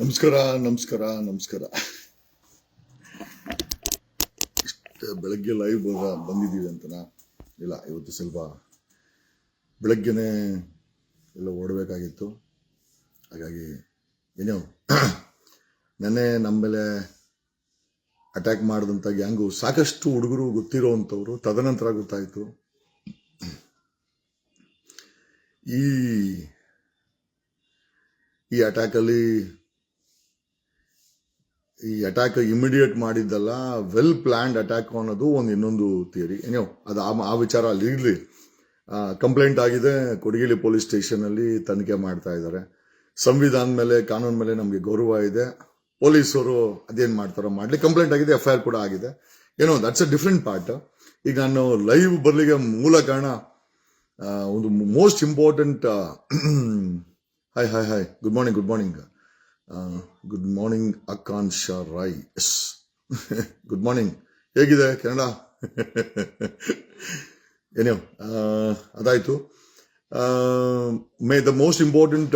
ನಮಸ್ಕಾರ ನಮಸ್ಕಾರ ನಮಸ್ಕಾರ. ಇಷ್ಟು ಬೆಳಗ್ಗೆ ಲೈವ್ ಬಂದಿದ್ದೀವಿ ಅಂತನಾ? ಇಲ್ಲ, ಇವತ್ತು ಸ್ವಲ್ಪ ಬೆಳಗ್ಗೆನೇ ಎಲ್ಲ ಓಡಬೇಕಾಗಿತ್ತು. ಹಾಗಾಗಿ, ಏನೋ, ನೆನ್ನೆ ನಮ್ಮ ಮೇಲೆ ಅಟ್ಯಾಕ್ ಮಾಡಿದಂಥ ಗ್ಯಾಂಗು ಸಾಕಷ್ಟು ಹುಡುಗರು ಗೊತ್ತಿರೋ ಅಂಥವ್ರು ತದನಂತರ ಗೊತ್ತಾಯಿತು. ಈ ಈ ಅಟ್ಯಾಕಲ್ಲಿ ಈ ಅಟ್ಯಾಕ್ ಇಮಿಡಿಯೇಟ್ ಮಾಡಿದ್ದಲ್ಲ ವೆಲ್ ಪ್ಲಾನ್ಡ್ ಅಟ್ಯಾಕ್ ಅನ್ನೋದು ಒಂದು ಇನ್ನೊಂದು ಥಿಯರಿ ಏನೋ ಅದು ಆ ವಿಚಾರ ಅಲ್ಲಿ ಇರಲಿ. ಕಂಪ್ಲೇಂಟ್ ಆಗಿದೆ, ಕೊಡಗಿಲಿ ಪೊಲೀಸ್ ಸ್ಟೇಷನಲ್ಲಿ ತನಿಖೆ ಮಾಡ್ತಾ ಇದ್ದಾರೆ ಸಂವಿಧಾನ ಮೇಲೆ, ಕಾನೂನು ಮೇಲೆ ನಮಗೆ ಗೌರವ ಇದೆ. ಪೊಲೀಸರು ಅದೇನು ಮಾಡ್ತಾರೋ ಮಾಡಲಿ. ಕಂಪ್ಲೇಂಟ್ ಆಗಿದೆ ಎಫ್ ಐ ಕೂಡ ಆಗಿದೆ. ಏನೋ ದಟ್ಸ್ ಅ ಡಿಫ್ರೆಂಟ್ ಪಾರ್ಟ್ ಈಗ ನಾನು ಲೈವ್ ಬರಲಿಗೆ ಮೂಲ ಕಾರಣ ಒಂದು most important hi hi hi good morning good morning good morning Akanksha Roy yes good morning ಹೇಗಿದೆ, ಕನ್ನಡ? ಏನೋ ಅದಾಯ್ತು. ಮೇ ದ ಮೋಸ್ಟ್ ಇಂಪಾರ್ಟೆಂಟ್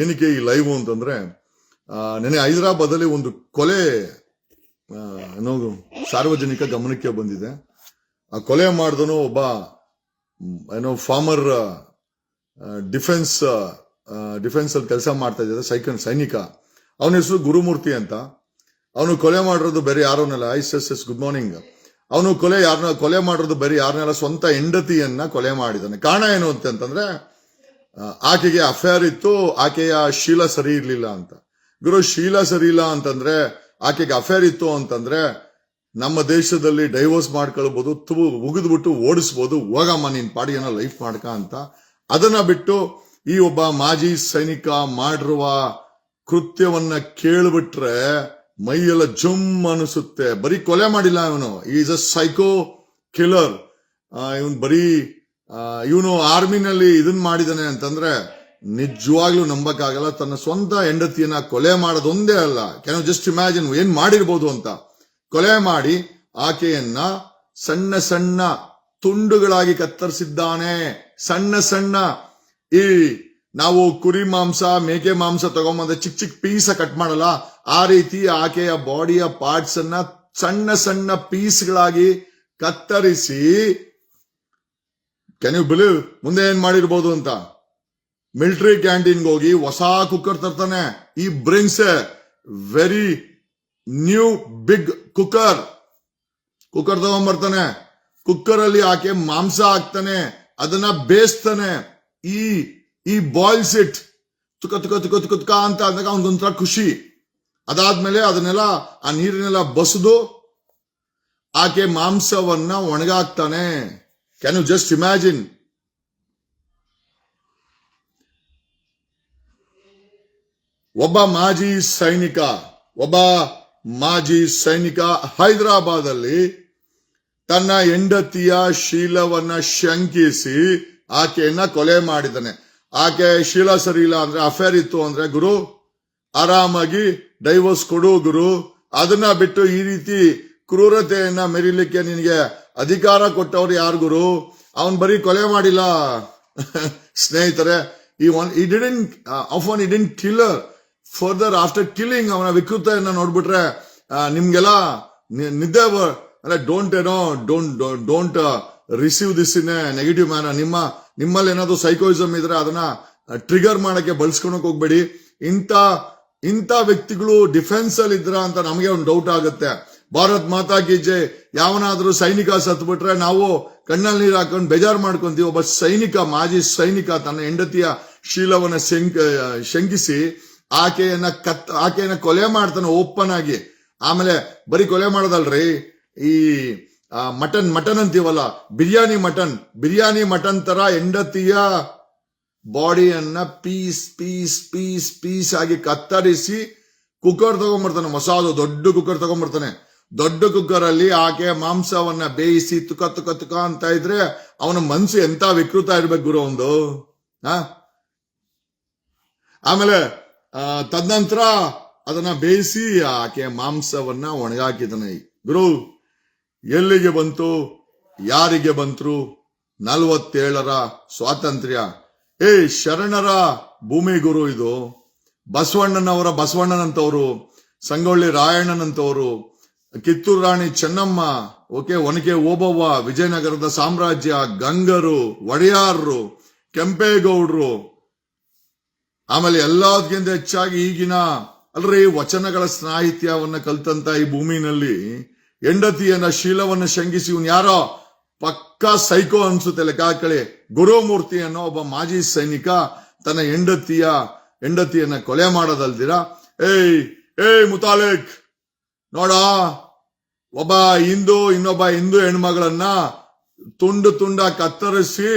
ಏನಕ್ಕೆ ಈ ಲೈವ್ ಅಂತಂದ್ರೆ ನೆನೆ ಹೈದರಾಬಾದಲ್ಲಿ ಒಂದು ಕೊಲೆ ಏನೋ ಸಾರ್ವಜನಿಕ ಗಮನಕ್ಕೆ ಬಂದಿದೆ. ಆ ಕೊಲೆ ಮಾಡಿದನು ಒಬ್ಬ, ಏನೋ ಫಾರ್ಮರ್ ಡಿಫೆನ್ಸ್ ಡಿಫೆನ್ಸ್ ಅಲ್ಲಿ ಕೆಲಸ ಮಾಡ್ತಾ ಇದ್ದಾರೆ ಸೈಕನ್ ಸೈನಿಕ. ಅವನ ಹೆಸರು ಗುರುಮೂರ್ತಿ ಅಂತ. ಅವನು ಕೊಲೆ ಮಾಡಿರೋದು ಬೇರೆ ಯಾರೋನಲ್ಲ ಐಸ್ ಎಸ್ ಎಸ್ ಗುಡ್ ಮಾರ್ನಿಂಗ್ ಅವನು ಕೊಲೆ ಯಾರನ್ನ ಕೊಲೆ ಮಾಡಿರೋದು ಬೇರೆ ಯಾರನ್ನೆಲ್ಲ ಸ್ವಂತ ಹೆಂಡತಿಯನ್ನ ಕೊಲೆ ಮಾಡಿದ್ದಾನೆ. ಕಾರಣ ಏನು ಅಂತಂದ್ರೆ ಆಕೆಗೆ ಅಫೇರ್ ಇತ್ತು, ಆಕೆಯ ಶೀಲ ಸರಿ ಇರಲಿಲ್ಲ ಅಂತ. ಗುರು, ಶೀಲ ಸರಿ ಇಲ್ಲ ಅಂತಂದ್ರೆ, ಆಕೆಗೆ ಅಫೇರ್ ಇತ್ತು ಅಂತಂದ್ರೆ, ನಮ್ಮ ದೇಶದಲ್ಲಿ ಡೈವೋರ್ಸ್ ಮಾಡ್ಕೊಳ್ಬಹುದು ತುಬು ಮುಗಿದ್ಬಿಟ್ಟು ಓಡಿಸ್ಬೋದು, ಹೋಗಮ್ಮ, ನೀನ್ ಪಾಡಿಯನ್ನ ಲೈಫ್ ಮಾಡ್ಕ ಅಂತ. ಅದನ್ನ ಬಿಟ್ಟು ಈ ಒಬ್ಬ ಮಾಜಿ ಸೈನಿಕ ಮಾಡಿರುವ ಕೃತ್ಯವನ್ನ ಕೇಳಿಬಿಟ್ರೆ ಮೈಯೆಲ್ಲ ಜುಮ್ ಅನಿಸುತ್ತೆ. ಬರೀ ಕೊಲೆ ಮಾಡಿಲ್ಲ ಇವನು. ಈಸ್ ಅ ಸೈಕೋ ಕಿಲ್ಲರ್ ಇವನ್ ಬರೀ ಇವನು ಆರ್ಮಿನಲ್ಲಿ ಇದನ್ ಮಾಡಿದಾನೆ ಅಂತಂದ್ರೆ ನಿಜವಾಗ್ಲೂ ನಂಬಕ್ಕಾಗಲ್ಲ. ತನ್ನ ಸ್ವಂತ ಹೆಂಡತಿಯನ್ನ ಕೊಲೆ ಮಾಡೋದೊಂದೇ ಅಲ್ಲ. ಕೆನ ಜಸ್ಟ್ ಇಮ್ಯಾಜಿನ್ ಏನ್ ಮಾಡಿರ್ಬೋದು ಅಂತ. ಕೊಲೆ ಮಾಡಿ ಆಕೆಯನ್ನ ಸಣ್ಣ ಸಣ್ಣ ತುಂಡುಗಳಾಗಿ ಕತ್ತರಿಸಿದ್ದಾನೆ. ಸಣ್ಣ ಸಣ್ಣ ಈ ನಾವು ಕುರಿ ಮಾಂಸ, ಮೇಕೆ ಮಾಂಸ ತಗೊಂಬಂದ್ರೆ ಚಿಕ್ಕ ಚಿಕ್ಕ ಪೀಸ ಕಟ್ ಮಾಡಲ್ಲ. ಆ ರೀತಿ ಆಕೆಯ ಬಾಡಿಯ ಪಾರ್ಟ್ಸ್ ಅನ್ನ ಸಣ್ಣ ಸಣ್ಣ ಪೀಸ್ಗಳಾಗಿ ಕತ್ತರಿಸಿ ಕೆನ್ ಯು ಬಿಲೀವ್ ಮುಂದೆ ಏನ್ ಮಾಡಿರ್ಬೋದು ಅಂತ? ಮಿಲಿಟರಿ ಕ್ಯಾಂಟೀನ್ ಹೋಗಿ ಹೊಸ ಕುಕ್ಕರ್ ತರ್ತಾನೆ. ಈ brings a very new big cooker cooker ತಗೊಂಡ್ಬರ್ತಾನೆ cooker ಅಲ್ಲಿ ಆಕೆ ಮಾಂಸ ಹಾಕ್ತಾನೆ. ಅದನ್ನ ಬೇಯಿಸ್ತಾನೆ. ಈ ಈ ಬಾಯ್ಲ್ಸ್ ಇಟ್ ತುಕ ತುಕ ತುಕ ತುಕ ತುಕ ಅಂತ ಅಂದಾಗ ಅವನಿಗೊಂಥರ ಖುಷಿ. ಅದಾದ್ಮೇಲೆ ಅದನ್ನೆಲ್ಲ, ಆ ನೀರಿನೆಲ್ಲ ಬಸದು ಆಕೆ ಮಾಂಸವನ್ನ ಒಣಗಾಕ್ತಾನೆ. ಕ್ಯಾನ್ ಯು ಜಸ್ಟ್ ಇಮ್ಯಾಜಿನ್ ಒಬ್ಬ ಮಾಜಿ ಸೈನಿಕ, ಒಬ್ಬ ಮಾಜಿ ಸೈನಿಕ ಹೈದರಾಬಾದಲ್ಲಿ ತನ್ನ ಹೆಂಡತಿಯ ಶೀಲವನ್ನ ಶಂಕಿಸಿ ಆಕೆಯನ್ನ ಕೊಲೆ ಮಾಡಿದ್ದಾನೆ. ಆಕೆ ಶೀಲ ಸರಿ ಇಲ್ಲ ಅಂದ್ರೆ ಅಫೇರ್ ಇತ್ತು ಅಂದ್ರೆ ಗುರು, ಆರಾಮಾಗಿ ಡೈವೋರ್ಸ್ ಕೊಡು ಗುರು. ಅದನ್ನ ಬಿಟ್ಟು ಈ ರೀತಿ ಕ್ರೂರತೆಯನ್ನ ಮೆರಿಲಿಕ್ಕೆ ನಿನಗೆ ಅಧಿಕಾರ ಕೊಟ್ಟವ್ರು ಯಾರು ಗುರು? ಅವನ್ ಬರೀ ಕೊಲೆ ಮಾಡಿಲ್ಲ. ಸ್ನೇಹಿತರೆ ಈ ಒನ್ ಈ ಡಿಡಿನ್ ಆಫ್ ಒನ್ ಇಡಿನ್ ಕಿಲ್ಲರ್ ಫರ್ದರ್ ಆಫ್ಟರ್ ಕಿಲ್ಲಿಂಗ್ ಅವನ ವಿಕೃತೆಯನ್ನ ನೋಡ್ಬಿಟ್ರೆ ನಿಮ್ಗೆಲ್ಲ ನಿದ್ದೆ ಅಂದ್ರೆ ಡೋಂಟ್ ಏನೋ don't don't receive this in negative manner ನಿಮ್ಮ, ನಿಮ್ಮಲ್ಲಿ ಏನಾದ್ರು ಸೈಕೋಯಿಸಮ್ ಇದ್ರೆ ಅದನ್ನ ಟ್ರಿಗರ್ ಮಾಡಕ್ಕೆ ಬಳಸ್ಕೊಳಕ್ ಹೋಗ್ಬೇಡಿ. ಇಂಥ ಇಂಥ ವ್ಯಕ್ತಿಗಳು ಡಿಫೆನ್ಸ್ ಅಲ್ಲಿ ಇದ್ರ ಅಂತ ನಮಗೆ ಒಂದು ಡೌಟ್ ಆಗುತ್ತೆ. ಭಾರತ್ ಮಾತಾ ಕಿ ಯಾವನಾದ್ರೂ ಸೈನಿಕ ಸತ್ಬಿಟ್ರೆ ನಾವು ಕಣ್ಣಲ್ಲಿ ನೀರು ಹಾಕೊಂಡು ಬೇಜಾರು ಮಾಡ್ಕೊಂತೀವಿ. ಒಬ್ಬ ಸೈನಿಕ, ಮಾಜಿ ಸೈನಿಕ ತನ್ನ ಹೆಂಡತಿಯ ಶೀಲವನ್ನ ಶಂಕ ಶಂಕಿಸಿ ಆಕೆಯನ್ನ ಕತ್, ಆಕೆಯನ್ನ ಕೊಲೆ ಮಾಡ್ತಾನೆ ಓಪನ್ ಆಗಿ. ಆಮೇಲೆ ಬರೀ ಕೊಲೆ ಮಾಡೋದಲ್ರಿ. ಈ ಮಟನ್ ಮಟನ್ ಅಂತೀವಲ್ಲ, ಬಿರಿಯಾನಿ ಮಟನ್. ಬಿರಿಯಾನಿ ಮಟನ್ ತರ ಹೆಂಡತಿಯ ಬಾಡಿಯನ್ನ ಪೀಸ್ ಪೀಸ್ ಪೀಸ್ ಪೀಸ್ ಆಗಿ ಕತ್ತರಿಸಿ ಕುಕ್ಕರ್ ತಗೊಂಡ್ಬರ್ತಾನೆ ಹೊಸದು ದೊಡ್ಡ ಕುಕ್ಕರ್ ತಗೊಂಡ್ಬರ್ತಾನೆ ದೊಡ್ಡ ಕುಕ್ಕರ್ ಅಲ್ಲಿ ಆಕೆ ಮಾಂಸವನ್ನ ಬೇಯಿಸಿ ತುಕ ತುಕ ತುಕ ಅಂತ ಇದ್ರೆ ಅವನ ಮನ್ಸು ಎಂತ ವಿಕೃತ ಇರ್ಬೇಕು ಗುರು ಒಂದು? ಆಮೇಲೆ ತದನಂತರ ಅದನ್ನ ಬೇಯಿಸಿ ಆಕೆ ಮಾಂಸವನ್ನ ಒಣಗಾಕಿದಾನೆ. ಗುರು ಎಲ್ಲಿಗೆ ಬಂತು, ಯಾರಿಗೆ ಬಂತು ನಲವತ್ತೇಳರ ಸ್ವಾತಂತ್ರ್ಯ. ಏ, ಶರಣರ ಭೂಮಿ ಗುರು ಇದು. ಬಸವಣ್ಣನವರ ಬಸವಣ್ಣನಂತವರು, ಸಂಗೊಳ್ಳಿ ರಾಯಣ್ಣನಂತವರು, ಕಿತ್ತೂರು ರಾಣಿ ಚೆನ್ನಮ್ಮ, ಓಕೆ, ಒನಕೆ ಓಬವ್ವ, ವಿಜಯನಗರದ ಸಾಮ್ರಾಜ್ಯ ಗಂಗರು, ಒಡೆಯಾರರು, ಕೆಂಪೇಗೌಡರು. ಆಮೇಲೆ ಎಲ್ಲದಕ್ಕಿಂತ ಹೆಚ್ಚಾಗಿ ಈಗಿನ ಅಲ್ರಿ ವಚನಗಳ ಸಾಹಿತ್ಯವನ್ನ ಕಲ್ತಂತ ಈ ಭೂಮಿನಲ್ಲಿ ಹೆಂಡತಿಯನ್ನ ಶೀಲವನ್ನು ಶಂಕಿಸಿ ಇವನ್ ಯಾರೋ ಪಕ್ಕಾ ಸೈಕೋ ಅನ್ಸುತ್ತೆ ಲೆಕ್ಕ ಹಾಕಳಿ ಗುರುಮೂರ್ತಿ ಅನ್ನೋ ಒಬ್ಬ ಮಾಜಿ ಸೈನಿಕ, ತನ್ನ ಹೆಂಡತಿಯ, ಹೆಂಡತಿಯನ್ನ ಕೊಲೆ ಮಾಡೋದಲ್ದಿರ? ಏಯ್ ಏಯ್ ಮುತಾಲಿಕ್! ನೋಡ, ಒಬ್ಬ ಹಿಂದೂ, ಇನ್ನೊಬ್ಬ ಹಿಂದೂ ಹೆಣ್ಮಗಳನ್ನ ತುಂಡು ತುಂಡ ಕತ್ತರಿಸಿ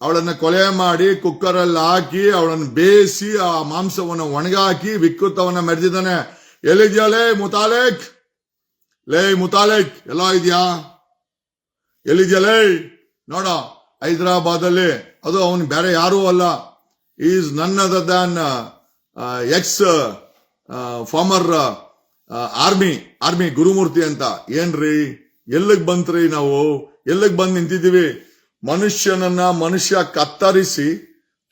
ಅವಳನ್ನ ಕೊಲೆ ಮಾಡಿ ಕುಕ್ಕರ್ ಅಲ್ಲಿ ಹಾಕಿ ಅವಳನ್ನ ಬೇಯಿಸಿ ಆ ಮಾಂಸವನ್ನು ಒಣಗಾಕಿ ವಿಕೃತವನ್ನ ಮೆರೆದಿದ್ದಾನೆ. ಎಲ್ಲಿದ್ಯಾಳೆ ಮುತಾಲೇಖ್ ಲೇ ಮುತಾಲೆಕ್, ಎಲ್ಲ ಇದೆಯಾ? ಎಲ್ಲಿದ್ಯಾ ಲೇ ನೋಡ ಹೈದರಾಬಾದ್ ಅಲ್ಲಿ ಅದು ಅವನು ಬೇರೆ ಯಾರೂ ಅಲ್ಲ. Is none other than ex former army army Gurumurthy ಅಂತ. ಏನ್ರಿ? ಎಲ್ಲಿಗ್ ಬಂತ್ರಿ ನಾವು? ಎಲ್ಲಿಗ್ ಬಂದ್ ನಿಂತಿದ್ದೀವಿ? ಮನುಷ್ಯನನ್ನ ಮನುಷ್ಯ ಕತ್ತರಿಸಿ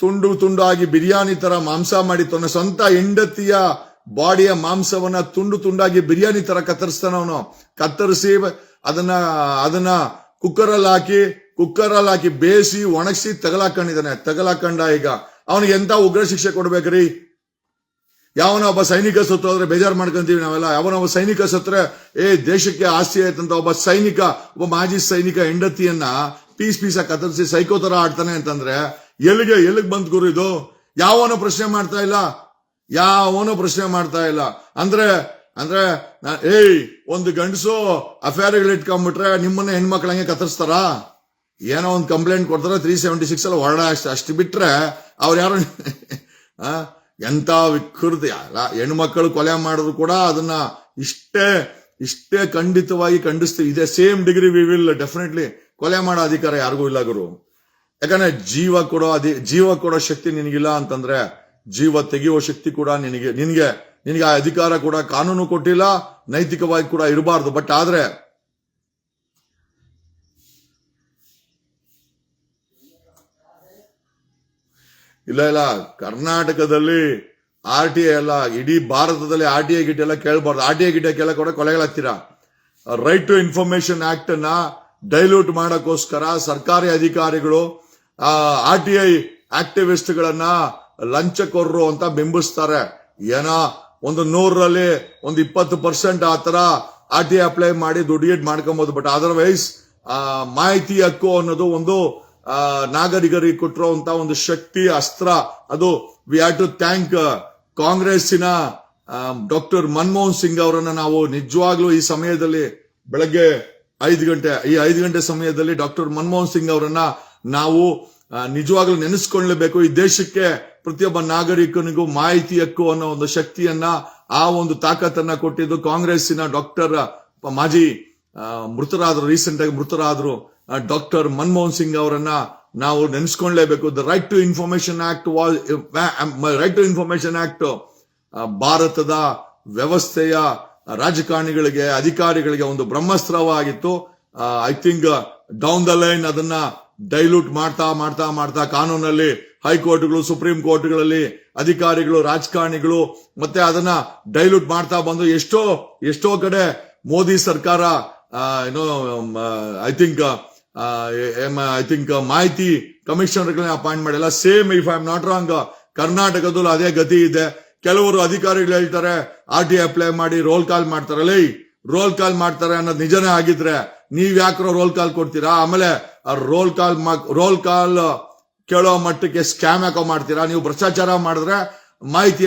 ತುಂಡು ತುಂಡಾಗಿ ಬಿರಿಯಾನಿ ತರ ಮಾಂಸ ಮಾಡಿ ತನ್ನ ಸ್ವಂತ ಹೆಂಡತಿಯ ಬಾಡಿಯ ಮಾಂಸವನ್ನ ತುಂಡು ತುಂಡಾಗಿ ಬಿರಿಯಾನಿ ತರ ಕತ್ತರಿಸ್ತಾನ ಅವನು. ಕತ್ತರಿಸಿ ಅದನ್ನ ಅದನ್ನ ಕುಕ್ಕರ್ ಅಲ್ಲಿ ಹಾಕಿ ಕುಕ್ಕರ್ ಅಲ್ಲಿ ಹಾಕಿ ಬೇಯಿಸಿ ಒಣಗಿಸಿ ತಗಲಾಕೊಂಡಿದ್ದಾನೆ. ತಗಲಾಕಂಡ ಈಗ ಅವನಿಗೆ ಎಂತ ಉಗ್ರ ಶಿಕ್ಷೆ ಕೊಡ್ಬೇಕ್ರಿ? ಯಾವನ ಒಬ್ಬ ಸೈನಿಕ ಸತ್ತು ಹೋದ್ರೆ ಬೇಜಾರು ಮಾಡ್ಕೊಂತೀವಿ ನಾವೆಲ್ಲ. ಯಾವನ ಒಬ್ಬ ಸೈನಿಕ ಸತ್ರೆ, ಏ, ದೇಶಕ್ಕೆ ಆಸ್ತಿ ಆಯ್ತಂತ ಒಬ್ಬ ಸೈನಿಕ, ಒಬ್ಬ ಮಾಜಿ ಸೈನಿಕ ಹೆಂಡತಿಯನ್ನ ಪೀಸ್ ಪೀಸ ಕತ್ತರಿಸಿ ಸೈಕೋ ತರ ಆಡ್ತಾನೆ ಅಂತಂದ್ರೆ ಎಲ್ಲಿಗೆ ಎಲ್ಲಿಗೆ ಬಂದ್ ಗುರು ಇದು? ಯಾವನ ಪ್ರಶ್ನೆ ಮಾಡ್ತಾ ಇಲ್ಲ. ಯಾವನು ಪ್ರಶ್ನೆ ಮಾಡ್ತಾ ಇಲ್ಲ. ಅಂದ್ರೆ ಅಂದ್ರೆ ಏಯ್, ಒಂದು ಗಂಡಸು ಅಫೇರ್ಗಳು ಇಟ್ಕೊಂಡ್ಬಿಟ್ರೆ ನಿಮ್ಮನ್ನ ಹೆಣ್ಮಕ್ಳಂಗೆ ಕತ್ತರಿಸ್ತಾರ? ಏನೋ ಒಂದು ಕಂಪ್ಲೇಂಟ್ ಕೊಡ್ತಾರೆ ತ್ರೀ ಸೆವೆಂಟಿ ಸಿಕ್ಸ್ ಅಲ್ಲಿ ಹೊರಡ ಅಷ್ಟು ಅಷ್ಟು ಬಿಟ್ರೆ ಅವ್ರು ಯಾರು ಎಂತ ವಿಕೃತಿ ಅಲ್ಲ ಹೆಣ್ಮಕ್ಳು ಕೊಲೆ ಮಾಡಿದ್ರು ಕೂಡ ಅದನ್ನ ಇಷ್ಟೇ ಇಷ್ಟೇ ಖಂಡಿತವಾಗಿ ಖಂಡಿಸ್ತೀವಿ ಇದೆ. Same degree we will definitely ಕೊಲೆ ಮಾಡೋ ಅಧಿಕಾರ ಯಾರಿಗೂ ಇಲ್ಲ ಗುರು. ಯಾಕಂದ್ರೆ ಜೀವ ಕೊಡೋ ಅಧಿ ಜೀವ ಕೊಡೋ ಶಕ್ತಿ ನಿನಗಿಲ್ಲ ಅಂತಂದ್ರೆ ಜೀವ ತೆಗೆಯುವ ಶಕ್ತಿ ಕೂಡ ನಿನಗೆ ನಿನಗೆ ನಿನಗೆ ಆ ಅಧಿಕಾರ ಕೂಡ ಕಾನೂನು ಕೊಟ್ಟಿಲ್ಲ, ನೈತಿಕವಾಗಿ ಕೂಡ ಇರಬಾರ್ದು. ಬಟ್ ಆದ್ರೆ, ಇಲ್ಲ ಇಲ್ಲ, ಕರ್ನಾಟಕದಲ್ಲಿ ಆರ್ ಟಿ ಐ ಎಲ್ಲ, ಇಡೀ ಭಾರತದಲ್ಲಿ ಆರ್ ಟಿ ಐ ಗಿಟ್ ಎಲ್ಲ ಕೇಳಬಾರ್ದು. ಆರ್ ಟಿ ಐ ಗಿಟ್ ಕೇಳ ಕೂಡ ಕೊಲೆಗಳಾಗ್ತೀರಾ ರೈಟ್ ಟು ಇನ್ಫಾರ್ಮೇಶನ್ ಆಕ್ಟ್ ಅನ್ನ ಡೈಲ್ಯೂಟ್ ಮಾಡಕ್ಕೋಸ್ಕರ ಸರ್ಕಾರಿ ಅಧಿಕಾರಿಗಳು ಆರ್ ಟಿ ಐ ಆಕ್ಟಿವಿಸ್ಟ್ಗಳನ್ನ ಲಂಚಕೊರ್ರು ಅಂತ ಬಿಂಬಿಸ್ತಾರೆ. ಏನೋ ಒಂದು ನೂರರಲ್ಲಿ ಒಂದು ಇಪ್ಪತ್ತು ಪರ್ಸೆಂಟ್ ಆ ತರ ಆರ್ ಟಿ ಅಪ್ಲೈ ಮಾಡಿ ದುಡ್ಡು ಮಾಡ್ಕೊಬಹುದು ಬಟ್ ಅದರ್ವೈಸ್ ಮಾಹಿತಿ ಹಕ್ಕು ಅನ್ನೋದು ಒಂದು ನಾಗರಿಕರಿಗೆ ಕೊಟ್ಟಿರುವಂತ ಒಂದು ಶಕ್ತಿ, ಅಸ್ತ್ರ. ಅದು ವಿ ಹ್ಯಾವ್ ಟು ಥ್ಯಾಂಕ್ ಕಾಂಗ್ರೆಸ್ಸಿನ ಡಾಕ್ಟರ್ ಮನಮೋಹನ್ ಸಿಂಗ್ ಅವರನ್ನ ನಾವು ನಿಜವಾಗ್ಲೂ ಈ ಸಮಯದಲ್ಲಿ ಬೆಳಗ್ಗೆ ಐದು ಗಂಟೆ, ಈ ಐದು ಗಂಟೆ ಸಮಯದಲ್ಲಿ ಡಾಕ್ಟರ್ ಮನಮೋಹನ್ ಸಿಂಗ್ ಅವರನ್ನ ನಾವು ನಿಜವಾಗ್ಲೂ ನೆನೆಸ್ಕೊಳ್ಳಬೇಕು ಈ ದೇಶಕ್ಕೆ ಪ್ರತಿಯೊಬ್ಬ ನಾಗರಿಕನಿಗೂ ಮಾಹಿತಿ ಹಕ್ಕು ಅನ್ನೋ ಒಂದು ಶಕ್ತಿಯನ್ನ ಆ ಒಂದು ತಾಕತ್ತನ್ನ ಕೊಟ್ಟಿದ್ದು ಕಾಂಗ್ರೆಸ್ಸಿನ ಡಾಕ್ಟರ್ ಮಾಜಿ ಮೃತರಾದ್ರು ರೀಸೆಂಟ್ ಆಗಿ ಮೃತರಾದ್ರು ಡಾಕ್ಟರ್ ಮನಮೋಹನ್ ಸಿಂಗ್ ಅವರನ್ನ ನಾವು ನೆನೆಸ್ಕೊಳ್ಳೇಬೇಕು the right to information act right to information act ಭಾರತದ ವ್ಯವಸ್ಥೆಯ ರಾಜಕಾರಣಿಗಳಿಗೆ, ಅಧಿಕಾರಿಗಳಿಗೆ ಒಂದು ಬ್ರಹ್ಮಸ್ತ್ರವಾಗಿತ್ತು. I think down the line ಅದನ್ನ ಡೈಲ್ಯೂಟ್ ಮಾಡ್ತಾ ಮಾಡ್ತಾ ಮಾಡ್ತಾ ಕಾನೂನಲ್ಲಿ ಹೈಕೋರ್ಟ್ಗಳು, ಸುಪ್ರೀಂ ಕೋರ್ಟ್ಗಳಲ್ಲಿ ಅಧಿಕಾರಿಗಳು, ರಾಜಕಾರಣಿಗಳು, ಮತ್ತೆ ಅದನ್ನ ಡೈಲ್ಯೂಟ್ ಮಾಡ್ತಾ ಬಂದು ಎಷ್ಟೋ ಎಷ್ಟೋ ಕಡೆ ಮೋದಿ ಸರ್ಕಾರ ಏನೋ ಐ ಥಿಂಕ್ ಐ ಥಿಂಕ್ ಮಾಹಿತಿ ಕಮಿಷನರ್ಗಳನ್ನ ಅಪಾಯಿಂಟ್ ಮಾಡಿಲ್ಲ. Same if I am not wrong ಕರ್ನಾಟಕದಲ್ಲೂ ಅದೇ ಗತಿ ಇದೆ. ಕೆಲವರು ಅಧಿಕಾರಿಗಳು ಹೇಳ್ತಾರೆ ಆರ್ ಟಿ ಅಪ್ಲೈ ಮಾಡಿ ರೋಲ್ ಕಾಲ್ ಮಾಡ್ತಾರಲ್ಲ ರೋಲ್ ಕಾಲ್ ಮಾಡ್ತಾರೆ ಅನ್ನೋದು ನಿಜನೇ ಆಗಿದ್ರೆ ನೀವ್ ಯಾಕ್ರೋ ರೋಲ್ ಕಾಲ್ ಕೊಡ್ತೀರಾ? ಆಮೇಲೆ ರೋಲ್ ಕಾಲ್ ರೋಲ್ ಕಾಲ್ ಕೇಳೋ ಮಟ್ಟಕ್ಕೆ ಸ್ಕ್ಯಾಮ್ ಯಾಕೋ ಮಾಡ್ತೀರಾ? ನೀವು ಭ್ರಷ್ಟಾಚಾರ ಮಾಡಿದ್ರೆ ಮಾಹಿತಿ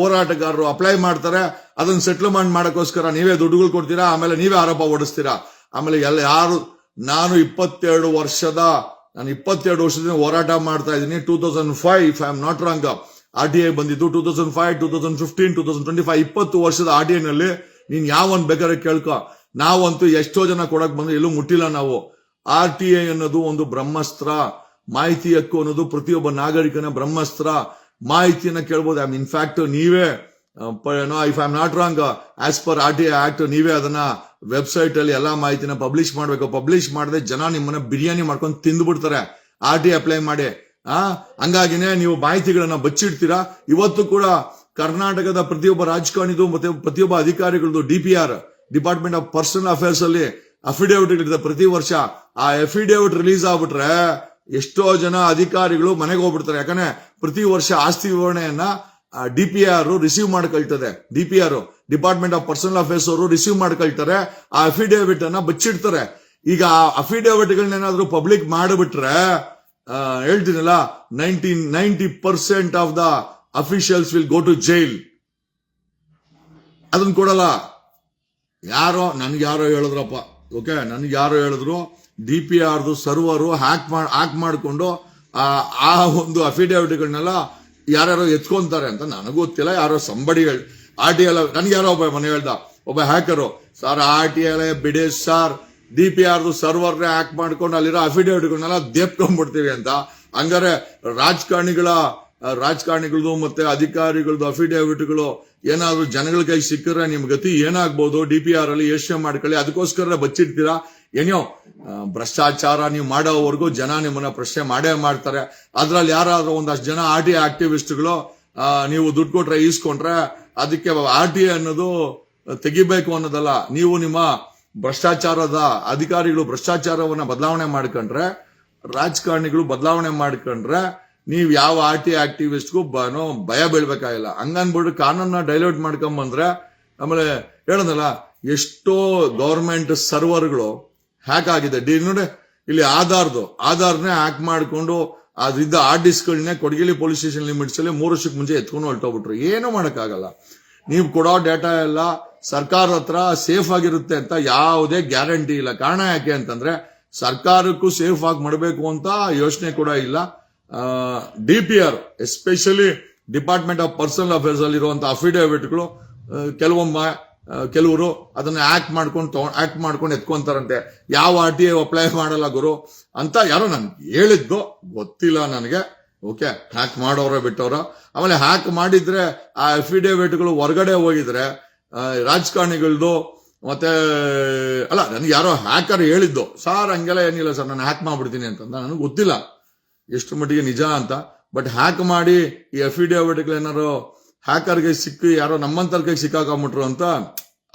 ಹೋರಾಟಗಾರರು ಅಪ್ಲೈ ಮಾಡ್ತಾರೆ, ಅದನ್ನ ಸೆಟ್ಲ್ಮೆಂಟ್ ಮಾಡೋಕ್ಕೋಸ್ಕರ ನೀವೇ ದುಡ್ಡುಗಳು ಕೊಡ್ತೀರಾ? ಆಮೇಲೆ ನೀವೇ ಆರೋಪ ಓಡಿಸ್ತೀರಾ ಆಮೇಲೆ ಎಲ್ಲ ಯಾರು, ನಾನು ಇಪ್ಪತ್ತೆರಡು ವರ್ಷದ, ನಾನು ಇಪ್ಪತ್ತೆರಡು ವರ್ಷದಿಂದ ಹೋರಾಟ ಮಾಡ್ತಾ ಇದ್ದೀನಿ. Two thousand five if I am not wrong R T I ಬಂದಿದ್ದು two thousand five two thousand fifteen two thousand twenty five ಇಪ್ಪತ್ತು ವರ್ಷದ ಆರ್ ಟಿ ನಲ್ಲಿ ನೀನ್ ಯಾವನ್ ಬೇಕಾದ್ರೆ ಕೇಳ್ಕೊ. ನಾವಂತೂ ಎಷ್ಟೋ ಜನ ಕೊಡಕ್ ಬಂದ್ರೆ, ಎಲ್ಲೂ ಮುಟ್ಟಿಲ್ಲ ನಾವು. ಆರ್ ಟಿ ಐ ಅನ್ನೋದು ಒಂದು ಬ್ರಹ್ಮಾಸ್ತ್ರ. ಮಾಹಿತಿ ಹಕ್ಕು ಅನ್ನೋದು ಪ್ರತಿಯೊಬ್ಬ ನಾಗರಿಕನ ಬ್ರಹ್ಮಸ್ತ್ರ ಮಾಹಿತಿಯನ್ನ ಕೇಳ್ಬೋದು. ಐ ಇನ್ಫ್ಯಾಕ್ಟ್ ನೀವೇ if I am not wrong as per R T act ನೀವೇ ಅದನ್ನ ವೆಬ್ಸೈಟ್ ಅಲ್ಲಿ ಎಲ್ಲಾ ಮಾಹಿತಿನ ಪಬ್ಲಿಷ್ ಮಾಡ್ಬೇಕು. ಪಬ್ಲಿಷ್ ಮಾಡದೆ ಜನ ನಿಮ್ಮನ್ನ ಬಿರಿಯಾನಿ ಮಾಡ್ಕೊಂಡು ತಿಂದ್ಬಿಡ್ತಾರೆ. ಆರ್ ಟಿ ಅಪ್ಲೈ ಮಾಡಿ. ಆ, ಹಂಗಾಗಿನೇ ನೀವು ಮಾಹಿತಿಗಳನ್ನ ಬಚ್ಚಿಡ್ತೀರಾ? ಇವತ್ತು ಕೂಡ ಕರ್ನಾಟಕದ ಪ್ರತಿಯೊಬ್ಬ ರಾಜಕಾರಣಿದು ಮತ್ತೆ ಪ್ರತಿಯೊಬ್ಬ ಅಧಿಕಾರಿಗಳದು DPR department of personnel affairs ಅಲ್ಲಿ ಅಫಿಡೇವಿಟ್ ಪ್ರತಿ ವರ್ಷ. ಆ ಅಫಿಡೇವಿಟ್ ರಿಲೀಸ್ ಆಗ್ಬಿಟ್ರೆ ಎಷ್ಟೋ ಜನ ಅಧಿಕಾರಿಗಳು ಮನೆಗೆ ಹೋಗ್ಬಿಡ್ತಾರೆ. ಯಾಕಂದ್ರೆ ಪ್ರತಿ ವರ್ಷ ಆಸ್ತಿ ವಿವರಣೆಯನ್ನ R receive ಮಾಡ್ಕೊಳ್ತದೆ R department of personnel affairs ಅವರು ರಿಸೀವ್ ಮಾಡ್ಕೊಳ್ತಾರೆ ಆ ಅಫಿಡೇವಿಟ್ ಅನ್ನ ಬಚ್ಚಿಡ್ತಾರೆ. ಈಗ ಆ ಅಫಿಡೇವಿಟ್ ಏನಾದರೂ ಪಬ್ಲಿಕ್ ಮಾಡಿಬಿಟ್ರೆ ಹೇಳ್ತೀನಲ್ಲ ninety ninety percent of the officials will go to jail ಅದನ್ನ ಕೊಡಲ್ಲ. ಯಾರೋ, ನನ್ಗೆ ಯಾರೋ ಹೇಳಿದ್ರಪ್ಪ. ಓಕೆ ನನ್ಗೆ ಯಾರೋ ಹೇಳಿದ್ರು ಡಿ ಪಿ ಆರ್ದು ಸರ್ವರು ಹ್ಯಾಕ್ ಮಾಡ್ ಹ್ಯಾಕ್ ಮಾಡಿಕೊಂಡು, ಆ ಒಂದು ಅಫಿಡೇವಿಟ್ಗಳನ್ನೆಲ್ಲ ಯಾರ್ಯಾರೋ ಎತ್ಕೊಂತಾರೆ ಅಂತ ನನಗೂ ಗೊತ್ತಿಲ್ಲ. ಯಾರೋ ಸಂಬಡಿ ಹೇಳಿ ಆರ್ ಟಿ ಎಲ್ ನನ್ಗೆ ಯಾರೋ ಒಬ್ಬ ಮನೆ ಹೇಳ್ದ, ಒಬ್ಬ hacker, sir, R T L ಬಿಡೇಶ್ sir, D P ಆರ್ದು ಸರ್ವರ್ನೇ ಹ್ಯಾಕ್ ಮಾಡ್ಕೊಂಡು ಅಲ್ಲಿರೋ ಅಫಿಡೇವಿಟ್ಗಳನ್ನೆಲ್ಲ ದೇಪ್ಕೊಂಡ್ಬಿಡ್ತೀವಿ ಅಂತ. ಹಂಗಾರೆ ರಾಜಕಾರಣಿಗಳ, ರಾಜಕಾರಣಿಗಳದು ಮತ್ತೆ ಅಧಿಕಾರಿಗಳದು ಅಫಿಡೇವಿಟ್ಗಳು ಏನಾದ್ರು ಜನಗಳ ಕೈ ಸಿಕ್ಕರೆ ನಿಮ್ ಗತಿ ಏನಾಗ್ಬೋದು? ಡಿ ಪಿ ಆರ್ ಅಲ್ಲಿ ಯೋಚನೆ ಮಾಡ್ಕೊಳ್ಳಿ, ಅದಕ್ಕೋಸ್ಕರ ಬಚ್ಚಿಡ್ತೀರಾ? ಏನೋ ಭ್ರಷ್ಟಾಚಾರ ನೀವು ಮಾಡೋವರೆಗೂ ಜನ ನಿಮ್ಮನ್ನ ಪ್ರಶ್ನೆ ಮಾಡೇ ಮಾಡ್ತಾರೆ. ಅದ್ರಲ್ಲಿ ಯಾರಾದ್ರೂ ಒಂದಷ್ಟು ಜನ ಆರ್ ಟಿ ಆಕ್ಟಿವಿಸ್ಟ್ಗಳು ನೀವು ದುಡ್ಡು ಕೊಟ್ರೆ ಈಸ್ಕೊಂಡ್ರೆ ಅದಕ್ಕೆ ಆರ್ ಟಿ ಅನ್ನೋದು ತೆಗಿಬೇಕು ಅನ್ನೋದಲ್ಲ. ನೀವು ನಿಮ್ಮ ಭ್ರಷ್ಟಾಚಾರದ ಅಧಿಕಾರಿಗಳು ಭ್ರಷ್ಟಾಚಾರವನ್ನ ಬದಲಾವಣೆ ಮಾಡ್ಕೊಂಡ್ರೆ, ರಾಜಕಾರಣಿಗಳು ಬದಲಾವಣೆ ಮಾಡ್ಕೊಂಡ್ರೆ ನೀವು ಯಾವ ಆರ್ ಟಿ ಆಕ್ಟಿವಿಸ್ಟ್ಗೂ ಭಯ ಬೀಳ್ಬೇಕಾಗಿಲ್ಲ. ಹಂಗನ್ಬಿಟ್ಟು ಕಾನೂನ ಡೈಲ್ಯೂಟ್ ಮಾಡ್ಕೊಂಡ್ ಬಂದ್ರೆ ಆಮೇಲೆ ಹೇಳೋದಲ್ಲ, ಎಷ್ಟೋ ಗೌರ್ಮೆಂಟ್ ಸರ್ವರ್ಗಳು ಹ್ಯಾಕ್ ಆಗಿದೆ ಡಿ ನೋಡಿ, ಇಲ್ಲಿ ಆಧಾರ್ದು. ಆಧಾರ್ನೇ ಹ್ಯಾಕ್ ಮಾಡಿಕೊಂಡು ಅದ್ರಿಂದ ಆ ಡಿಸ್ಕ್ಗಳನ್ನೇ ಕೊಡಗಿಲಿ ಪೊಲೀಸ್ ಸ್ಟೇಷನ್ ಲಿಮಿಟ್ಸ್ ಅಲ್ಲಿ ಮೂರು ವರ್ಷಕ್ಕೆ ಮುಂಚೆ ಎತ್ಕೊಂಡು ಹೊರಟೋಗ್ಬಿಟ್ರು. ಏನು ಮಾಡೋಕ್ಕಾಗಲ್ಲ. ನೀವು ಕೊಡೋ ಡೇಟಾ ಎಲ್ಲ ಸರ್ಕಾರ ಹತ್ರ ಸೇಫ್ ಆಗಿರುತ್ತೆ ಅಂತ ಯಾವುದೇ ಗ್ಯಾರಂಟಿ ಇಲ್ಲ. ಕಾರಣ ಯಾಕೆ ಅಂತಂದ್ರೆ ಸರ್ಕಾರಕ್ಕೂ ಸೇಫ್ ಆಗಿ ಮಾಡಬೇಕು ಅಂತ ಯೋಚನೆ ಕೂಡ ಇಲ್ಲ. D P R especially department of personnel affairs ಅಲ್ಲಿ ಇರುವಂತಹ ಅಫಿಡೇವಿಟ್ಗಳು ಕೆಲವೊಮ್ಮೆ ಕೆಲವರು ಅದನ್ನ ಆಕ್ಟ್ ಮಾಡ್ಕೊಂಡು ಆಕ್ಟ್ ಮಾಡ್ಕೊಂಡು ಎತ್ಕೊಂತಾರಂತೆ. ಯಾವ ಆರ್ ಟಿ ಅಪ್ಲೈ ಮಾಡಲ್ಲ ಗುರು? ಅಂತ ಯಾರೋ ನನ್ಗೆ ಹೇಳಿದ್ದು ಗೊತ್ತಿಲ್ಲ ನನಗೆ. ಓಕೆ ಹ್ಯಾಕ್ ಮಾಡೋರ ಬಿಟ್ಟವ್ರ. ಆಮೇಲೆ ಹ್ಯಾಕ್ ಮಾಡಿದ್ರೆ ಆ ಅಫಿಡೇವಿಟ್ಗಳು ಹೊರಗಡೆ ಹೋಗಿದ್ರೆ ರಾಜಕಾರಣಿಗಳ್ದು, ಮತ್ತೆ, ಅಲ್ಲ, ನನಗೆ ಯಾರೋ ಹ್ಯಾಕರ್ ಹೇಳಿದ್ದು, ಸಾರ್, ಹಂಗೆಲ್ಲ ಏನಿಲ್ಲ ಸರ್, ನಾನು ಹ್ಯಾಕ್ ಮಾಡ್ಬಿಡ್ತೀನಿ ಅಂತ. ನನಗೆ ಗೊತ್ತಿಲ್ಲ. ಎಷ್ಟು ಮಟ್ಟಿಗೆ ನಿಜ ಅಂತ. ಬಟ್ ಹ್ಯಾಕ್ ಮಾಡಿ ಈ ಅಫಿಡೇವಿಟ್ಗಳು ಏನಾರು ಹ್ಯಾಕರ್ಗೆ ಸಿಕ್ಕಿ ಯಾರೋ ನಮ್ಮಂತರ್ಗೆ ಸಿಕ್ಕಾಕೊಂಬಿಟ್ರು ಅಂತ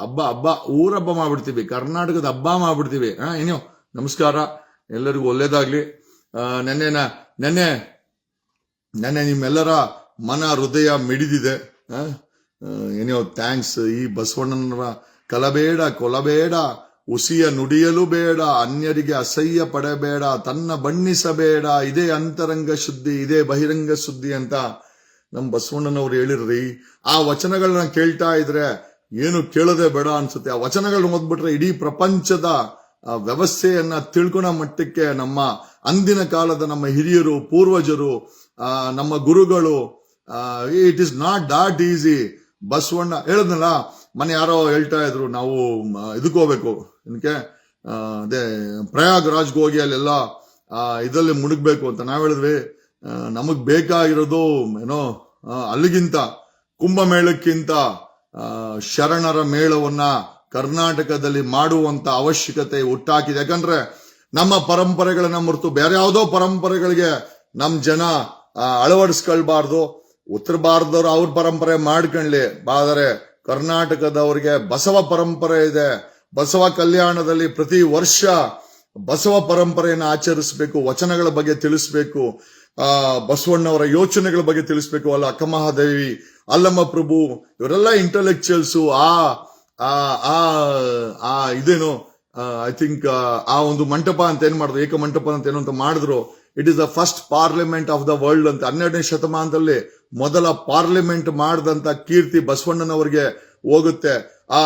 ಹಬ್ಬ ಹಬ್ಬ ಊರ ಹಬ್ಬ ಮಾಡ್ಬಿಡ್ತೀವಿ. ಕರ್ನಾಟಕದ ಹಬ್ಬ ಮಾಡ್ಬಿಡ್ತೀವಿ. ಹಾ ಏನೋ ನಮಸ್ಕಾರ. ಎಲ್ಲರಿಗೂ ಒಳ್ಳೇದಾಗ್ಲಿ. ಆ, ನೆನ್ನೆ ನೆನ್ನೆ ನಿಮ್ಮೆಲ್ಲರ ಮನ ಹೃದಯ ಮಿಡಿದಿದೆ. ಏನೋ ಥ್ಯಾಂಕ್ಸ್ ಈ ಬಸವಣ್ಣನವರ ಕಲಬೇಡ ಕೊಲಬೇಡ ಉಸಿಯ ನುಡಿಯಲು ಬೇಡ ಅನ್ಯರಿಗೆ ಅಸಹ್ಯ ಪಡಬೇಡ ತನ್ನ ಬಣ್ಣಿಸಬೇಡ ಇದೇ ಅಂತರಂಗ ಶುದ್ಧಿ ಇದೇ ಬಹಿರಂಗ ಶುದ್ಧಿ ಅಂತ ನಮ್ ಬಸವಣ್ಣನವ್ರು ಹೇಳಿರ್ರಿ, ಆ ವಚನಗಳನ್ನ ಕೇಳ್ತಾ ಇದ್ರೆ ಏನು ಕೇಳೋದೇ ಬೇಡ ಅನ್ಸುತ್ತೆ. ಆ ವಚನಗಳನ್ನ ಓದ್ಬಿಟ್ರೆ ಇಡೀ ಪ್ರಪಂಚದ ವ್ಯವಸ್ಥೆಯನ್ನ ತಿಳ್ಕೊಳೋ ಮಟ್ಟಕ್ಕೆ ನಮ್ಮ ಅಂದಿನ ಕಾಲದ ನಮ್ಮ ಹಿರಿಯರು, ಪೂರ್ವಜರು ನಮ್ಮ ಗುರುಗಳು it is not that easy Basavanna ಹೇಳದ್ನಲ್ಲ, ಮನೆ ಯಾರೋ ಹೇಳ್ತಾ ಇದ್ರು, ನಾವು ಇದಕ್ಕೆ ಹೋಗ್ಬೇಕು. ಏನಕ್ಕೆ? ಅದೇ ಅದೇ ಪ್ರಯಾಗ್ರಾಜ್ಗೆ ಹೋಗಿ ಅಲ್ಲೆಲ್ಲ ಇದರಲ್ಲಿ ಮುಳುಗ್ಬೇಕು ಅಂತ ನಾವ್ ಹೇಳಿದ್ವಿ. ನಮಗ್ ಬೇಕಾಗಿರೋದು, ಏನೋ ಅಲ್ಲಿಗಿಂತ, ಕುಂಭಮೇಳಕ್ಕಿಂತ ಶರಣರ ಮೇಳವನ್ನ ಕರ್ನಾಟಕದಲ್ಲಿ ಮಾಡುವಂತ ಅವಶ್ಯಕತೆ ಹುಟ್ಟಾಕಿದೆ ಯಾಕಂದ್ರೆ ನಮ್ಮ ಪರಂಪರೆಗಳನ್ನ ಮರೆತು ಬೇರೆ ಯಾವುದೋ ಪರಂಪರೆಗಳಿಗೆ ನಮ್ ಜನ ಅಳವಡಿಸ್ಕೊಳ್ಬಾರ್ದು. ಉತ್ತರ ಭಾರತದವ್ರು ಅವ್ರ ಪರಂಪರೆ ಮಾಡ್ಕೊಳ್ಳಿ. ಆದರೆ ಕರ್ನಾಟಕದವ್ರಿಗೆ ಬಸವ ಪರಂಪರೆ ಇದೆ. ಬಸವ ಕಲ್ಯಾಣದಲ್ಲಿ ಪ್ರತಿ ವರ್ಷ ಬಸವ ಪರಂಪರೆಯನ್ನು ಆಚರಿಸಬೇಕು, ವಚನಗಳ ಬಗ್ಗೆ ತಿಳಿಸ್ಬೇಕು. ಆ, ಬಸವಣ್ಣವರ ಯೋಚನೆಗಳ ಬಗ್ಗೆ ತಿಳಿಸ್ಬೇಕು. ಅಲ್ಲ, ಅಕ್ಕಮಹಾದೇವಿ, ಅಲ್ಲಮ್ಮ ಪ್ರಭು, ಇವರೆಲ್ಲ ಇಂಟೆಲೆಕ್ಚುಯಲ್ಸು ಆ ಆ ಆ ಇದೇನು ಐ ಥಿಂಕ್ ಆ ಒಂದು ಮಂಟಪ ಅಂತ ಏನ್ ಮಾಡಿದ್ರು, ಏಕ ಮಂಟಪ ಅಂತ ಏನು ಅಂತ ಮಾಡಿದ್ರು. It is the first parliament of the world ಅಂತ, ಹನ್ನೆರಡನೇ ಶತಮಾನದಲ್ಲಿ ಮೊದಲ ಪಾರ್ಲಿಮೆಂಟ್ ಮಾಡಿದಂತ ಕೀರ್ತಿ ಬಸವಣ್ಣನವರಿಗೆ ಹೋಗುತ್ತೆ. ಆ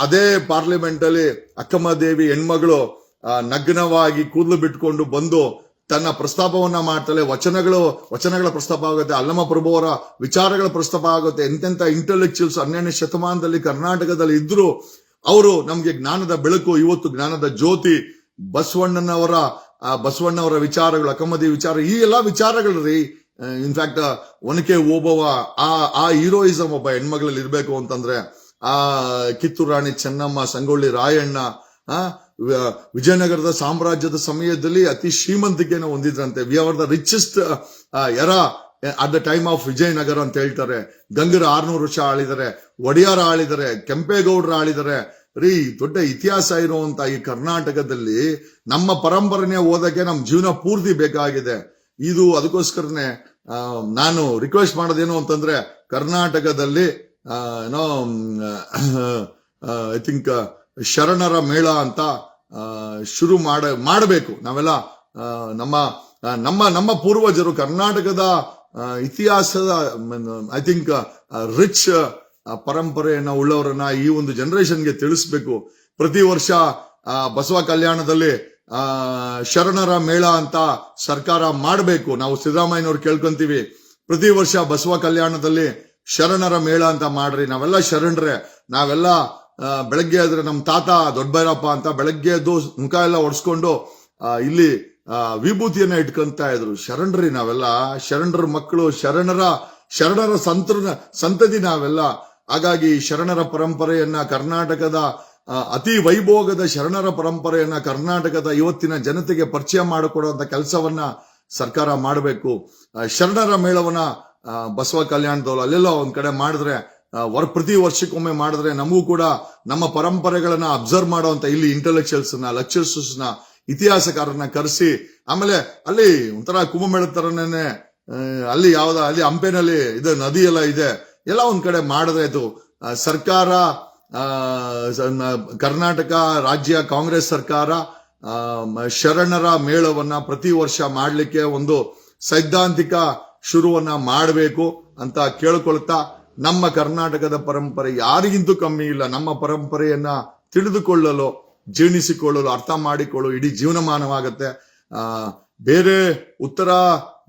ಅದೇ ಪಾರ್ಲಿಮೆಂಟ್ ಅಲ್ಲಿ ಅಕ್ಕಮ್ಮ ದೇವಿ ಹೆಣ್ಮಗಳು ನಗ್ನವಾಗಿ ಕೂದಲು ಬಿಟ್ಕೊಂಡು ಬಂದು ತನ್ನ ಪ್ರಸ್ತಾಪವನ್ನ ಮಾಡ್ತಾಳೆ ವಚನಗಳು, ವಚನಗಳ ಪ್ರಸ್ತಾಪ ಆಗುತ್ತೆ, ಅಲ್ಲಮ ಪ್ರಭು ಅವರ ವಿಚಾರಗಳ ಪ್ರಸ್ತಾಪ ಆಗುತ್ತೆ ಎಂತೆಂತ ಇಂಟೆಲೆಕ್ಚುಯಲ್ಸ್ ಹನ್ನೆರಡನೇ ಶತಮಾನದಲ್ಲಿ ಕರ್ನಾಟಕದಲ್ಲಿ ಇದ್ರು ಅವರು ನಮ್ಗೆ ಜ್ಞಾನದ ಬೆಳಕು, ಇವತ್ತು ಜ್ಞಾನದ ಜ್ಯೋತಿ, ಬಸವಣ್ಣನವರ, ಆ, ಬಸವಣ್ಣವರ ವಿಚಾರಗಳು ಅಕಮದಿ ವಿಚಾರ, ಈ ಎಲ್ಲಾ ವಿಚಾರಗಳು ರೀ ಇನ್ಫ್ಯಾಕ್ಟ್ ಒನಕೆ ಓಬವ್ವ, ಆ ಆ ಹೀರೋಯಿಸಮ್ ಒಬ್ಬ ಹೆಣ್ಮಗಳಲ್ಲಿ ಇರ್ಬೇಕು ಅಂತಂದ್ರೆ, ಆ, ಕಿತ್ತೂರು ರಾಣಿ ಚೆನ್ನಮ್ಮ, ಸಂಗೊಳ್ಳಿ ರಾಯಣ್ಣ, ಆ ವಿಜಯನಗರದ ಸಾಮ್ರಾಜ್ಯದ ಸಮಯದಲ್ಲಿ ಅತಿ ಶ್ರೀಮಂತಿಕೆಯನ್ನು ಹೊಂದಿದ್ರಂತೆ. We are the richest era at the time of Vijayanagara ಅಂತ ಹೇಳ್ತಾರೆ. ಗಂಗರ ಆರ್ನೂರು ವರ್ಷ ಆಳಿದರೆ, ಒಡೆಯರ ಆಳಿದರೆ, ಕೆಂಪೇಗೌಡರ ಆಳಿದರೆ, ರೀ, ದೊಡ್ಡ ಇತಿಹಾಸ ಇರುವಂತ ಈ ಕರ್ನಾಟಕದಲ್ಲಿ ನಮ್ಮ ಪರಂಪರೆನೇ ಓದಕ್ಕೆ ನಮ್ಮ ಜೀವನ ಪೂರ್ತಿ ಬೇಕಾಗಿದೆ. ಇದು ಅದಕ್ಕೋಸ್ಕರನೇ ನಾನು ರಿಕ್ವೆಸ್ಟ್ ಮಾಡೋದೇನು ಅಂತಂದ್ರೆ, ಕರ್ನಾಟಕದಲ್ಲಿ ಏನೋ ಐ ಥಿಂಕ್ ಶರಣರ ಮೇಳ ಅಂತ ಶುರು ಮಾಡ, ಮಾಡಬೇಕು. ನಾವೆಲ್ಲ ನಮ್ಮ ನಮ್ಮ ನಮ್ಮ ಪೂರ್ವಜರು ಕರ್ನಾಟಕದ ಇತಿಹಾಸದ, ಐ ಥಿಂಕ್ ರಿಚ್ ಪರಂಪರೆಯನ್ನ ಉಳ್ಳವರನ್ನ ಈ ಒಂದು ಜನರೇಷನ್ಗೆ ತಿಳಿಸ್ಬೇಕು. ಪ್ರತಿ ವರ್ಷ ಬಸವ ಕಲ್ಯಾಣದಲ್ಲಿ ಶರಣರ ಮೇಳ ಅಂತ ಸರ್ಕಾರ ಮಾಡಬೇಕು. ನಾವು ಸಿದ್ದರಾಮಯ್ಯನವ್ರು ಕೇಳ್ಕೊಂತೀವಿ, ಪ್ರತಿ ವರ್ಷ ಬಸವ ಕಲ್ಯಾಣದಲ್ಲಿ ಶರಣರ ಮೇಳ ಅಂತ ಮಾಡ್ರಿ. ನಾವೆಲ್ಲ ಶರಣರೇ. ನಾವೆಲ್ಲ ಬೆಳಗ್ಗೆ ಆದ್ರೆ ನಮ್ಮ ತಾತ ದೊಡ್ಡಬೈರಪ್ಪ ಅಂತ ಬೆಳಗ್ಗೆ ಎದ್ದು ಮುಖ ಎಲ್ಲ ಒಡ್ಸ್ಕೊಂಡು ಇಲ್ಲಿ ವಿಭೂತಿಯನ್ನ ಇಟ್ಕೊಂತ ಇದ್ರು. ಶರಣರಿ ನಾವೆಲ್ಲ, ಶರಣರ ಮಕ್ಕಳು, ಶರಣರ ಶರಣರ ಸಂತ, ಸಂತತಿ ನಾವೆಲ್ಲ. ಹಾಗಾಗಿ ಶರಣರ ಪರಂಪರೆಯನ್ನ ಕರ್ನಾಟಕದ ಅತಿ ವೈಭೋಗದ ಶರಣರ ಪರಂಪರೆಯನ್ನ ಕರ್ನಾಟಕದ ಇವತ್ತಿನ ಜನತೆಗೆ ಪರಿಚಯ ಮಾಡಿಕೊಡುವಂತ ಕೆಲಸವನ್ನ ಸರ್ಕಾರ ಮಾಡಬೇಕು. ಶರಣರ ಮೇಳವನ್ನ ಬಸವ ಕಲ್ಯಾಣದವ್ರು ಅಲ್ಲೆಲ್ಲ ಒಂದ್ ಕಡೆ ಮಾಡಿದ್ರೆ ವರ್, ಪ್ರತಿ ವರ್ಷಕ್ಕೊಮ್ಮೆ ಮಾಡಿದ್ರೆ ನಮಗೂ ಕೂಡ ನಮ್ಮ ಪರಂಪರೆಗಳನ್ನ ಅಬ್ಸರ್ವ್ ಮಾಡುವಂತ ಇಲ್ಲಿ ಇಂಟೆಲೆಕ್ಚುಯಲ್ಸ್ನ ಲೆಕ್ಚರ್ಸ್ನ, ಇತಿಹಾಸಕಾರರನ್ನ ಕರೆಸಿ, ಆಮೇಲೆ ಅಲ್ಲಿ ಒಂಥರ ಕುಂಭಮೇಳದ ತರನೇ ಅಲ್ಲಿ ಯಾವ್ದ, ಅಲ್ಲಿ ಹಂಪೆನಲ್ಲಿ ಇದು, ನದಿ ಎಲ್ಲ ಇದೆ, ಎಲ್ಲ ಒಂದ್ ಕಡೆ ಮಾಡಿದ್ರೆ ಇದು ಸರ್ಕಾರ ಕರ್ನಾಟಕ ರಾಜ್ಯ ಕಾಂಗ್ರೆಸ್ ಸರ್ಕಾರ ಶರಣರ ಮೇಳವನ್ನ ಪ್ರತಿ ವರ್ಷ ಮಾಡಲಿಕ್ಕೆ ಒಂದು ಸೈದ್ಧಾಂತಿಕ ಶುರುವನ್ನ ಮಾಡಬೇಕು ಅಂತ ಕೇಳ್ಕೊಳ್ತಾ ನಮ್ಮ ಕರ್ನಾಟಕದ ಪರಂಪರೆ ಯಾರಿಗಿಂತೂ ಕಮ್ಮಿ ಇಲ್ಲ. ನಮ್ಮ ಪರಂಪರೆಯನ್ನ ತಿಳಿದುಕೊಳ್ಳಲು, ಜೀರ್ಣಿಸಿಕೊಳ್ಳಲು, ಅರ್ಥ ಮಾಡಿಕೊಳ್ಳಲು ಇಡೀ ಜೀವನಮಾನವಾಗುತ್ತೆ. ಆ, ಬೇರೆ ಉತ್ತರ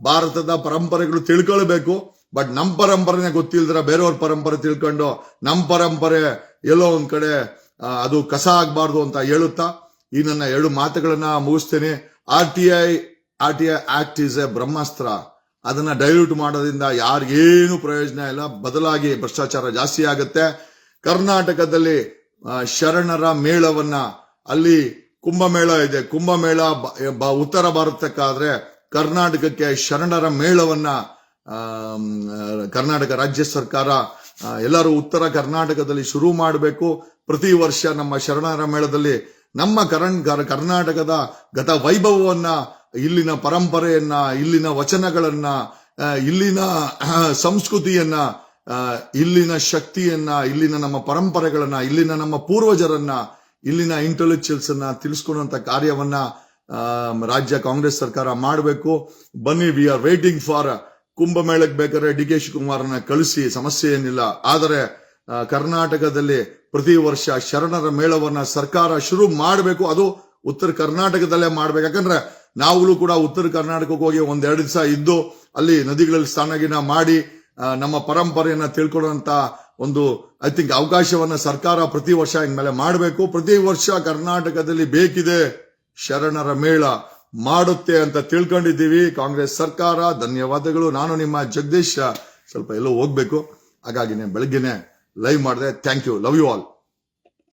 ಭಾರತದ ಪರಂಪರೆಗಳು ತಿಳ್ಕೊಳ್ಬೇಕು, ಬಟ್ ನಮ್ಮ ಪರಂಪರೆನೇ ಗೊತ್ತಿಲ್ದ್ರ ಬೇರೆಯವ್ರ ಪರಂಪರೆ ತಿಳ್ಕೊಂಡು ನಮ್ಮ ಪರಂಪರೆ ಎಲ್ಲೋ ಒಂದ್ ಕಡೆ ಅದು ಕಸ ಆಗ್ಬಾರ್ದು ಅಂತ ಹೇಳುತ್ತಾ, ಈ ನನ್ನ ಎರಡು ಮಾತುಗಳನ್ನ ಮುಗಿಸ್ತೇನೆ. R T I, R T I act is a Brahmastra. ಅದನ್ನ ಡೈಲ್ಯೂಟ್ ಮಾಡೋದ್ರಿಂದ ಯಾರಿಗೇನು ಪ್ರಯೋಜನ ಇಲ್ಲ. ಬದಲಾಗಿ ಭ್ರಷ್ಟಾಚಾರ ಜಾಸ್ತಿ ಆಗುತ್ತೆ. ಕರ್ನಾಟಕದಲ್ಲಿ ಶರಣರ ಮೇಳವನ್ನ ಅಲ್ಲಿ ಕುಂಭಮೇಳ ಇದೆ. ಕುಂಭಮೇಳ ಉತ್ತರ ಭಾರತಕ್ಕಾದ್ರೆ ಕರ್ನಾಟಕಕ್ಕೆ ಶರಣರ ಮೇಳವನ್ನ ಕರ್ನಾಟಕ ರಾಜ್ಯ ಸರ್ಕಾರ ಎಲ್ಲರೂ ಉತ್ತರ ಕರ್ನಾಟಕದಲ್ಲಿ ಶುರು ಮಾಡಬೇಕು. ಪ್ರತಿ ವರ್ಷ ನಮ್ಮ ಶರಣರ ಮೇಳದಲ್ಲಿ ನಮ್ಮ ಕರ್ನಾಟಕದ ಗತ ವೈಭವವನ್ನ ಇಲ್ಲಿನ ಪರಂಪರೆಯನ್ನ, ಇಲ್ಲಿನ ವಚನಗಳನ್ನ ಇಲ್ಲಿನ ಸಂಸ್ಕೃತಿಯನ್ನ ಇಲ್ಲಿನ ಶಕ್ತಿಯನ್ನ, ಇಲ್ಲಿನ ನಮ್ಮ ಪರಂಪರೆಗಳನ್ನ, ಇಲ್ಲಿನ ನಮ್ಮ ಪೂರ್ವಜರನ್ನ, ಇಲ್ಲಿನ ಇಂಟೆಲೆಕ್ಚುಯಲ್ಸ್ ಅನ್ನ ತಿಳಿಸ್ಕೊಡುವಂತ ಕಾರ್ಯವನ್ನ ರಾಜ್ಯ ಕಾಂಗ್ರೆಸ್ ಸರ್ಕಾರ ಮಾಡಬೇಕು. ಬನ್ನಿ ವಿ ಆರ್ ವೇಟಿಂಗ್ ಫಾರ್ ಕುಂಭಮೇಳಕ್ಕೆ ಬೇಕಾದ್ರೆ ಡಿ ಕೆ ಶಿವಕುಮಾರನ್ನ ಕಳಿಸಿ, ಸಮಸ್ಯೆ ಏನಿಲ್ಲ. ಆದರೆ ಕರ್ನಾಟಕದಲ್ಲಿ ಪ್ರತಿ ವರ್ಷ ಶರಣರ ಮೇಳವನ್ನ ಸರ್ಕಾರ ಶುರು ಮಾಡಬೇಕು. ಅದು ಉತ್ತರ ಕರ್ನಾಟಕದಲ್ಲೇ ಮಾಡ್ಬೇಕು. ಯಾಕಂದ್ರೆ ನಾವು ಕೂಡ ಉತ್ತರ ಕರ್ನಾಟಕಕ್ಕೆ ಹೋಗಿ ಒಂದೆರಡು ದಿವಸ ಇದ್ದು ಅಲ್ಲಿ ನದಿಗಳಲ್ಲಿ ಸ್ನಾನಗಿನ ಮಾಡಿ ನಮ್ಮ ಪರಂಪರೆಯನ್ನ ತಿಳ್ಕೊಳ್ಳುವಂತ ಒಂದು ಐ ಥಿಂಕ್ ಅವಕಾಶವನ್ನ ಸರ್ಕಾರ ಪ್ರತಿ ವರ್ಷ ಇನ್ಮೇಲೆ ಮಾಡಬೇಕು. ಪ್ರತಿ ವರ್ಷ ಕರ್ನಾಟಕದಲ್ಲಿ ಬೇಕಿದೆ ಶರಣರ ಮೇಳ ಮಾಡುತ್ತೆ ಅಂತ ತಿಳ್ಕೊಂಡಿದ್ದೀವಿ. ಕಾಂಗ್ರೆಸ್ ಸರ್ಕಾರ, ಧನ್ಯವಾದಗಳು. ನಾನು ನಿಮ್ಮ ಜಗದೀಶ್. ಸ್ವಲ್ಪ ಎಲ್ಲೋ ಹೋಗ್ಬೇಕು. ಹಾಗಾಗಿನೇ ಬೆಳಗ್ಗೆನೆ ಲೈವ್ ಮಾಡಿದೆ. Thank you love you all